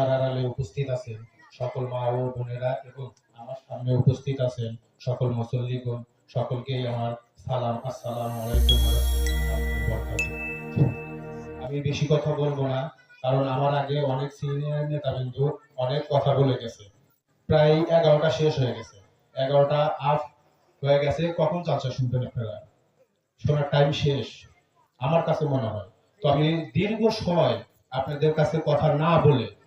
উপস্থিত আছেন। সকল মা ও বোনেরা এবং আমার সামনে উপস্থিত আছেন সকল মুসল্লিগণ। সকলকেই আমার সালাম, আসসালামু আলাইকুম। আমি বেশি কথা বলব না, কারণ আমার আগে অনেক সিনিয়র নেতাবিন্দু অনেক কথা বলে গেছে। প্রায় এগারোটা শেষ হয়ে গেছে। এগারোটা আফ হয়ে গেছে। কখন চালসা শুনবেন আপনারা? শোনার টাইম শেষ। আমার কাছে মনে হয়। তো আমি দীর্ঘ সময় আপনাদের কাছে কথা না বলে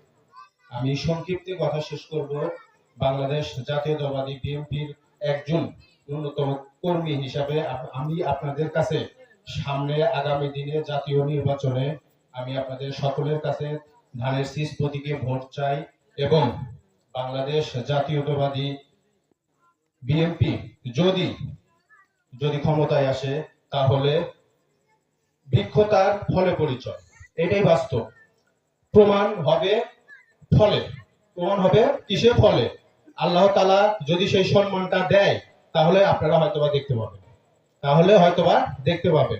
আমি সংক্ষিপ্তে কথা শেষ করব। বাংলাদেশ জাতীয়তাবাদী বিএনপির একজন ন্যূনতম কর্মী হিসাবে আমি আপনাদের কাছে সামনে আগামী দিনে জাতীয় নির্বাচনে আমি আপনাদের সকলের কাছে ধানের শীষ প্রতীকে ভোট চাই এবং বাংলাদেশ জাতীয়তাবাদী বিএনপি যদি যদি ক্ষমতায় আসে, তাহলে বৃক্ষতার ফলে পরিচয়। এটাই বাস্তব। প্রমাণ হবে ফলে। প্রমাণ হবে কিসে ফলে? আল্লাহ তালা যদি সেই সম্মানটা দেয়, তাহলে আপনারা হয়তোবা দেখতে পাবেন। তাহলে হয়তোবা দেখতে পাবেন।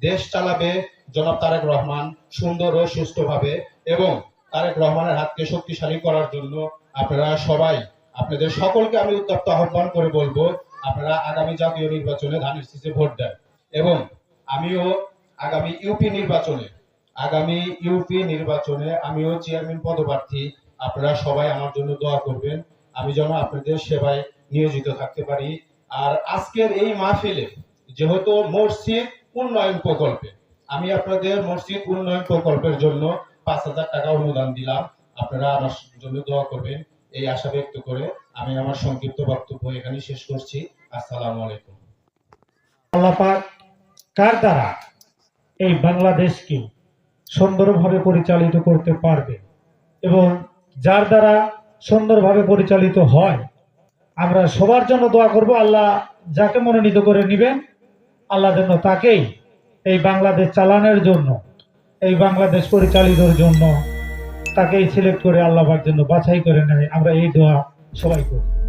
দেশ চালাবে জনাব তারেক রহমান সুন্দর ও সুষ্ঠুভাবে এবং তারেক রহমানের হাতকে শক্তিশালী করার জন্য আপনারা সবাই, আপনাদের সকলকে আমি উত্তপ্ত আহ্বান করে বলব, আপনারা আগামী জাতীয় নির্বাচনে ধানের শীষে ভোট দেন। এবং আমিও আগামী ইউপি নির্বাচনে আগামী ইউপি নির্বাচনে আমিও চেয়ারম্যান পদপ্রার্থী, আপনারা সবাই আমার জন্য দোয়া করবেন। আমি যেন আপনাদের সেবায় নিয়োজিত থাকতে পারি। আর আজকের এই মাহফিলে যেহেতু মসজিদ উন্নয়ন প্রকল্পে, আমি আপনাদের মসজিদ উন্নয়ন প্রকল্পের জন্য পাঁচ হাজার টাকা অনুদান দিলাম। আপনারা আমার জন্য দোয়া করবেন। এই আশা ব্যক্ত করে আমি আমার সংক্ষিপ্ত বক্তব্য এখানে শেষ করছি। আসসালামু আলাইকুম। আল্লাহ কার দ্বারা এই বাংলাদেশকে সুন্দরভাবে পরিচালিত করতে পারবে। এবং যার দ্বারা সুন্দরভাবে পরিচালিত হয়, আমরা সবার জন্য দোয়া করব, আল্লাহ যাকে মনোনীত করে নেবেন, আল্লাহ যেন তাকেই এই বাংলাদেশ চালানোর জন্য, এই বাংলাদেশ পরিচালিতর জন্য তাকেই সিলেক্ট করে আল্লাহ পাক জন্য বাছাই করে নেয়। আমরা এই দোয়া সবাই করি।